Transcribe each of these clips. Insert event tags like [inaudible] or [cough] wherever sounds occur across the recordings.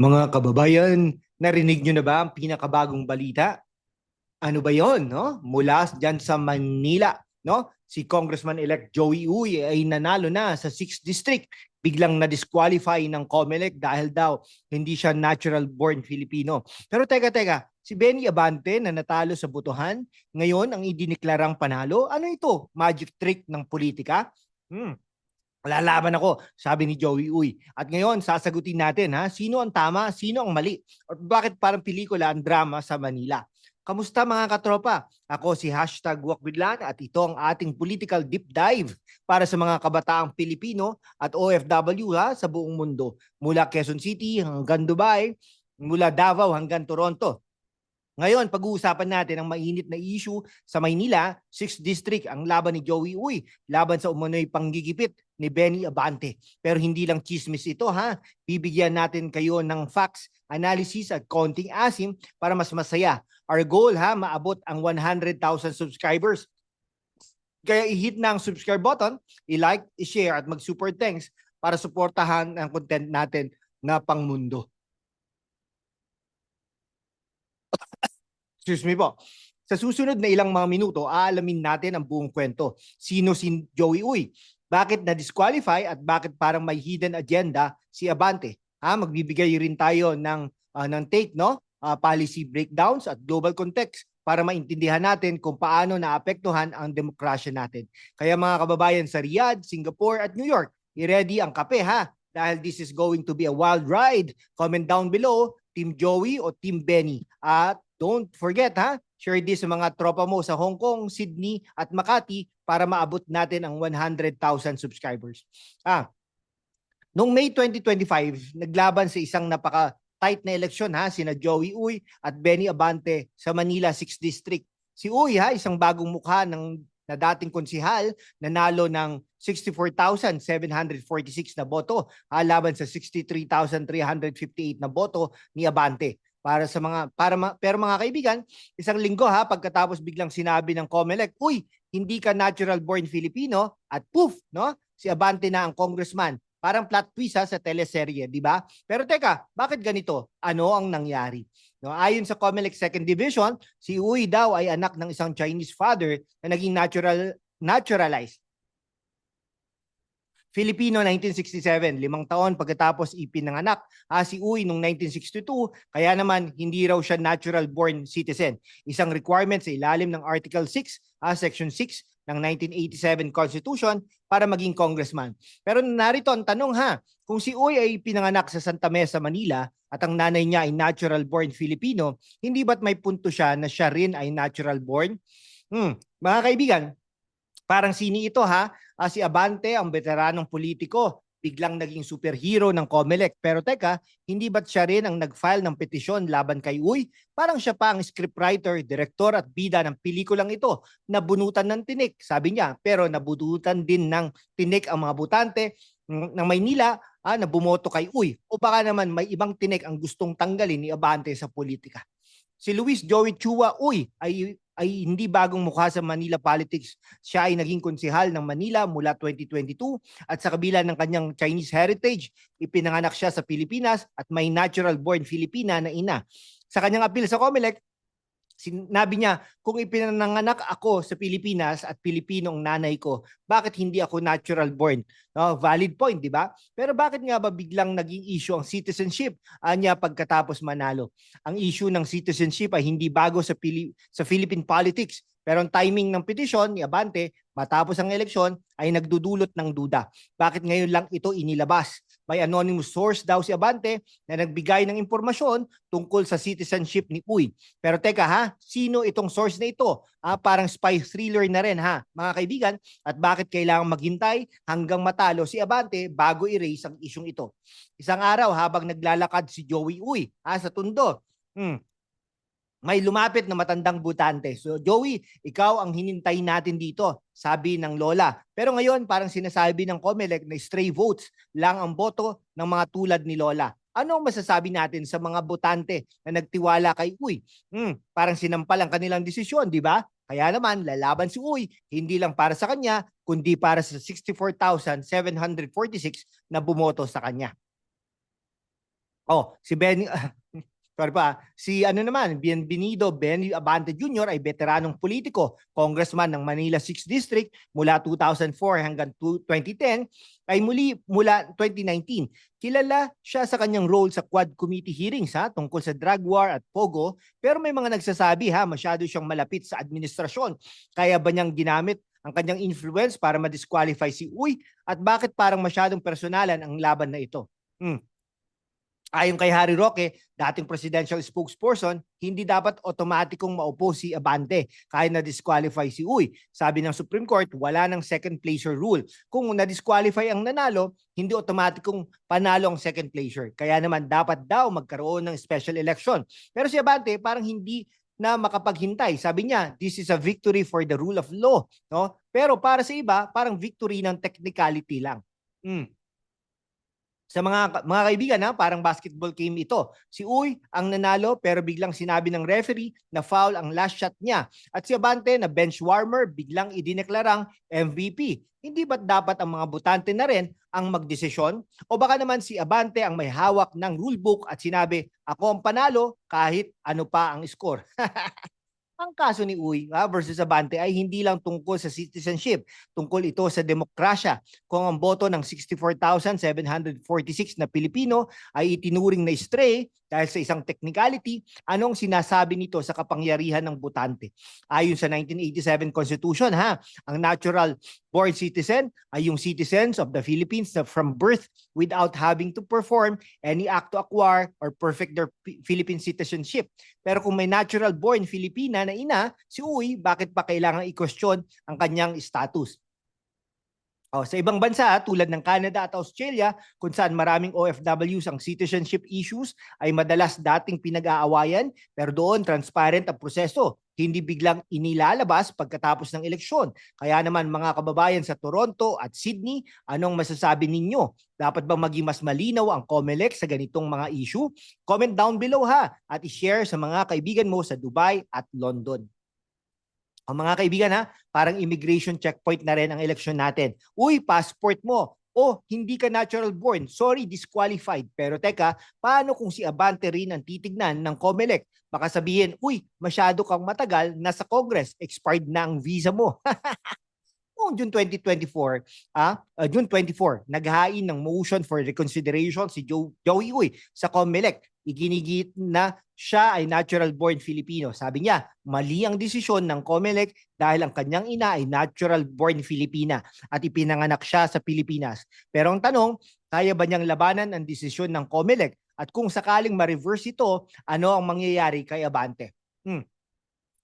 Mga kababayan, narinig nyo na ba ang pinakabagong balita? Ano ba yon, no? Mula dyan sa Manila, no? Si Congressman-elect Joey Uy ay nanalo na sa 6th District. Biglang na-disqualify ng COMELEC dahil daw hindi siya natural-born Filipino. Pero teka, teka, si Benny Abante na natalo sa botohan, ngayon ang idiniklarang panalo, ano ito? Magic trick ng politika? Hmm, Lalaban ako, sabi ni Joey Uy. At ngayon, sasagutin natin ha, sino ang tama, sino ang mali, at bakit parang pelikula ang drama sa Manila. Kamusta mga katropa? Ako si hashtag Wakbidlan at ito ang ating political deep dive para sa mga kabataang Pilipino at OFW ha, sa buong mundo. Mula Quezon City hanggang Dubai, mula Davao hanggang Toronto. Ngayon, pag-uusapan natin ang mainit na issue sa Maynila, 6th District, ang laban ni Joey Uy, laban sa umano'y panggigipit ni Benny Abante. Pero hindi lang chismis ito ha. Bibigyan natin kayo ng facts, analysis at konting asim para mas masaya. Our goal ha, maabot ang 100,000 subscribers. Kaya i-hit na ang subscribe button, i-like, i-share at mag-super thanks para suportahan ang content natin na pangmundo. Excuse me po. Sa susunod na ilang mga minuto, aalamin natin ang buong kwento. Sino si Joey Uy? Bakit na-disqualify at bakit parang may hidden agenda si Abante? Ha, magbibigay rin tayo ng ah, ng take no? Ah, policy breakdowns at global context para maintindihan natin kung paano naapektuhan ang demokrasya natin. Kaya mga kababayan sa Riyadh, Singapore at New York, i-ready ang kape ha dahil this is going to be a wild ride. Comment down below, Team Joey o Team Benny. At don't forget ha, share this sa mga tropa mo sa Hong Kong, Sydney at Makati para maabot natin ang 100,000 subscribers. Ah, Noong May 2025, naglaban sa isang napaka tight na eleksyon ha, sina Joey Uy at Benny Abante sa Manila 6th District. Si Uy ha, isang bagong mukha ng na dating konsihal, nanalo ng 64,746 na boto ha, laban sa 63,358 na boto ni Abante. Para sa mga para ma- pero mga kaibigan, isang linggo ha pagkatapos biglang sinabi ng COMELEC, "Uy, hindi ka natural born Filipino." At poof, no? Si Abante na ang congressman. Parang plot twist ha, sa teleserye, di ba? Pero teka, bakit ganito? Ano ang nangyari? No, ayon sa COMELEC Second Division, si Uy daw ay anak ng isang Chinese father na naging natural naturalized. Filipino 1967, limang taon pagkatapos ipinanganak ah, si Uy noong 1962, kaya naman hindi raw siya natural born citizen. Isang requirement sa ilalim ng Article 6, ah, Section 6 ng 1987 Constitution para maging congressman. Pero narito ang tanong ha, kung si Uy ay pinanganak sa Santa Mesa, Manila at ang nanay niya ay natural born Filipino, hindi ba't may punto siya na siya rin ay natural born? Hmm, mga kaibigan, parang sini ito ha, Ah, si Abante ang veteranong politiko, biglang naging superhero ng COMELEC. Pero teka, hindi ba't siya rin ang nag-file ng petisyon laban kay Uy? Parang siya pa ang scriptwriter, direktor at bida ng pelikulang ito. Nabunutan ng tinik, sabi niya. Pero nabunutan din ng tinik ang mga butante ng Maynila ah, na bumoto kay Uy. O baka naman may ibang tinik ang gustong tanggalin ni Abante sa politika. Si Luis Joey Chua Uy ay ay hindi bagong mukha sa Manila politics. Siya ay naging konsehal ng Manila mula 2022 at sa kabila ng kanyang Chinese heritage, ipinanganak siya sa Pilipinas at may natural born Filipina na ina. Sa kanyang appeal sa COMELEC, sinabi niya, kung ipinanganak ako sa Pilipinas at Pilipino ang nanay ko, bakit hindi ako natural born? No, valid point, di ba? Pero bakit nga ba biglang naging issue ang citizenship anya pagkatapos manalo? Ang issue ng citizenship ay hindi bago sa Pili- sa Philippine politics. Pero ang timing ng petisyon ni Abante matapos ang eleksyon ay nagdudulot ng duda. Bakit ngayon lang ito inilabas? May anonymous source daw si Abante na nagbigay ng impormasyon tungkol sa citizenship ni Uy. Pero teka ha, sino itong source na ito? Ah, parang spy thriller na rin ha, mga kaibigan. At bakit kailangan maghintay hanggang matalo si Abante bago i-raise ang isyong ito? Isang araw habang naglalakad si Joey Uy ha, sa tundo, hmm, may lumapit na matandang butante. So Joey, ikaw ang hinintay natin dito, sabi ng Lola. Pero ngayon parang sinasabi ng COMELEC na stray votes lang ang boto ng mga tulad ni Lola. Ano masasabi natin sa mga botante na nagtiwala kay Uy? Hmm, parang sinampal ang kanilang desisyon, di ba? Kaya naman, lalaban si Uy, hindi lang para sa kanya, kundi para sa 64,746 na bumoto sa kanya. Oh, si Benny [laughs] sorry pa, si ano naman, Bienvenido Benny Abante Jr. ay veteranong politiko, congressman ng Manila 6th District mula 2004 hanggang tu- 2010 ay muli mula 2019. Kilala siya sa kanyang role sa Quad Committee hearings ha, tungkol sa drug war at POGO, pero may mga nagsasabi ha, masyado siyang malapit sa administrasyon. Kaya ba niyang ginamit ang kanyang influence para ma-disqualify si Uy at bakit parang masyadong personalan ang laban na ito? Hmm. Ayon kay Harry Roque, dating presidential spokesperson, hindi dapat otomatikong maupo si Abante kahit na-disqualify si Uy. Sabi ng Supreme Court, wala ng second placer rule. Kung na-disqualify ang nanalo, hindi otomatikong panalo ang second placer. Kaya naman dapat daw magkaroon ng special election. Pero si Abante parang hindi na makapaghintay. Sabi niya, this is a victory for the rule of law. No? Pero para sa iba, parang victory ng technicality lang. Mm sa mga mga kaibigan ha, parang basketball game ito. Si Uy ang nanalo pero biglang sinabi ng referee na foul ang last shot niya. At si Abante na bench warmer biglang idineklarang MVP. Hindi ba't dapat ang mga butante na rin ang magdesisyon? O baka naman si Abante ang may hawak ng rulebook at sinabi, ako ang panalo kahit ano pa ang score. [laughs] Ang kaso ni Uy ah, versus Abante ay hindi lang tungkol sa citizenship, tungkol ito sa demokrasya. Kung ang boto ng 64,746 na Pilipino ay itinuring na stray dahil sa isang technicality, anong sinasabi nito sa kapangyarihan ng botante? Ayon sa 1987 Constitution, ha, ang natural born citizen ay yung citizens of the Philippines from birth without having to perform any act to acquire or perfect their Philippine citizenship. Pero kung may natural born Filipina na ina, si Uy, bakit pa kailangan i-question ang kanyang status? Oh, sa ibang bansa tulad ng Canada at Australia kung saan maraming OFWs ang citizenship issues ay madalas dating pinag-aawayan pero doon transparent ang proseso. Hindi biglang inilalabas pagkatapos ng eleksyon. Kaya naman mga kababayan sa Toronto at Sydney, anong masasabi ninyo? Dapat bang maging mas malinaw ang COMELEC sa ganitong mga issue? Comment down below ha at i-share sa mga kaibigan mo sa Dubai at London. O mga kaibigan ha, parang immigration checkpoint na rin ang eleksyon natin. Uy, passport mo. O, hindi ka natural born. Sorry, disqualified. Pero teka, paano kung si Abante rin ang titignan ng COMELEC? Baka sabihin, uy, masyado kang matagal, nasa Congress, expired na ang visa mo. [laughs] Noong June 2024, ah, uh, June 24, naghain ng motion for reconsideration si Joe, Joey Uy sa COMELEC. Iginigit na siya ay natural born Filipino. Sabi niya, mali ang desisyon ng COMELEC dahil ang kanyang ina ay natural born Filipina at ipinanganak siya sa Pilipinas. Pero ang tanong, kaya ba niyang labanan ang desisyon ng COMELEC? At kung sakaling ma-reverse ito, ano ang mangyayari kay Abante? Hmm.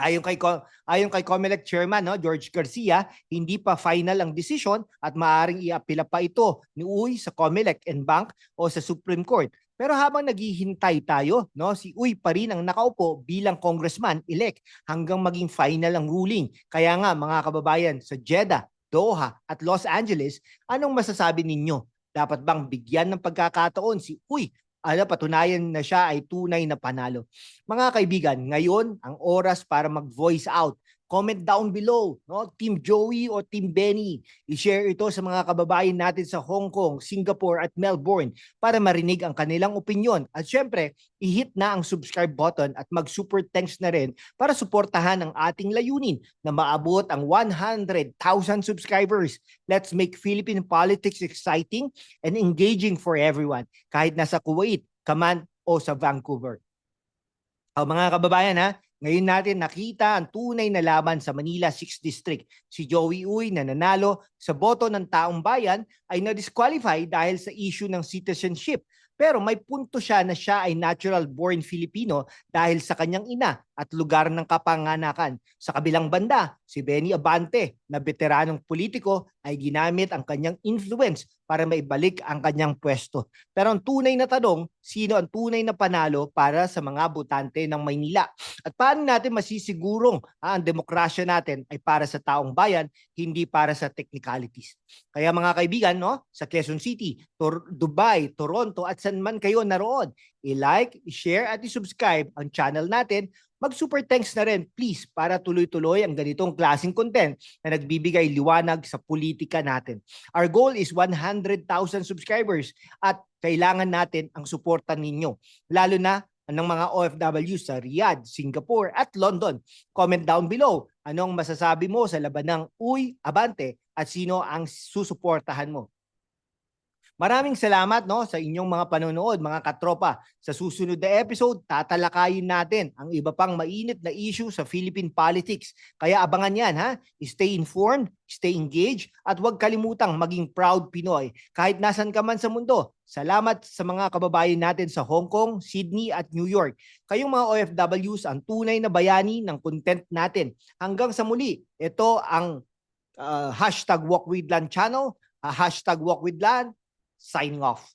Ayon kay ayon kay COMELEC chairman no George Garcia, hindi pa final ang desisyon at maaaring iapila pa ito ni Uy sa COMELEC and Bank o sa Supreme Court. Pero habang naghihintay tayo, no, si Uy pa rin ang nakaupo bilang congressman elect hanggang maging final ang ruling. Kaya nga mga kababayan sa Jeddah, Doha at Los Angeles, anong masasabi ninyo? Dapat bang bigyan ng pagkakataon si Uy ala patunayan na siya ay tunay na panalo. Mga kaibigan, ngayon ang oras para mag-voice out. Comment down below, no? Team Joey o Team Benny. I-share ito sa mga kababayan natin sa Hong Kong, Singapore at Melbourne para marinig ang kanilang opinion. At syempre, i-hit na ang subscribe button at mag-super thanks na rin para suportahan ang ating layunin na maabot ang 100,000 subscribers. Let's make Philippine politics exciting and engaging for everyone, kahit nasa Kuwait, Kaman o sa Vancouver. O mga kababayan ha, ngayon natin nakita ang tunay na laban sa Manila 6th District. Si Joey Uy na nanalo sa boto ng taong bayan ay na-disqualify dahil sa issue ng citizenship. Pero may punto siya na siya ay natural born Filipino dahil sa kanyang ina at lugar ng kapanganakan. Sa kabilang banda, si Benny Abante na veteranong politiko ay ginamit ang kanyang influence para maibalik ang kanyang pwesto. Pero ang tunay na tanong, sino ang tunay na panalo para sa mga botante ng Maynila? At paano natin masisigurong ah, ang demokrasya natin ay para sa taong bayan, hindi para sa technicalities? Kaya mga kaibigan, no, sa Quezon City, Tor- Dubai, Toronto at saan man kayo naroon, i-like, i-share at i-subscribe ang channel natin. Mag-super thanks na rin please para tuloy-tuloy ang ganitong klaseng content na nagbibigay liwanag sa politika natin. Our goal is 100,000 subscribers at kailangan natin ang suporta ninyo. Lalo na ng mga OFW sa Riyadh, Singapore at London. Comment down below anong masasabi mo sa laban ng Uy, Abante at sino ang susuportahan mo. Maraming salamat no sa inyong mga panonood mga katropa. Sa susunod na episode, tatalakayin natin ang iba pang mainit na issue sa Philippine politics. Kaya abangan yan ha. Stay informed, stay engaged at huwag kalimutang maging proud Pinoy kahit nasan ka man sa mundo. Salamat sa mga kababayan natin sa Hong Kong, Sydney at New York. Kayong mga OFWs ang tunay na bayani ng content natin. Hanggang sa muli, ito ang uh, hashtag Walk with Land channel, uh, hashtag Walk with Land, signing off.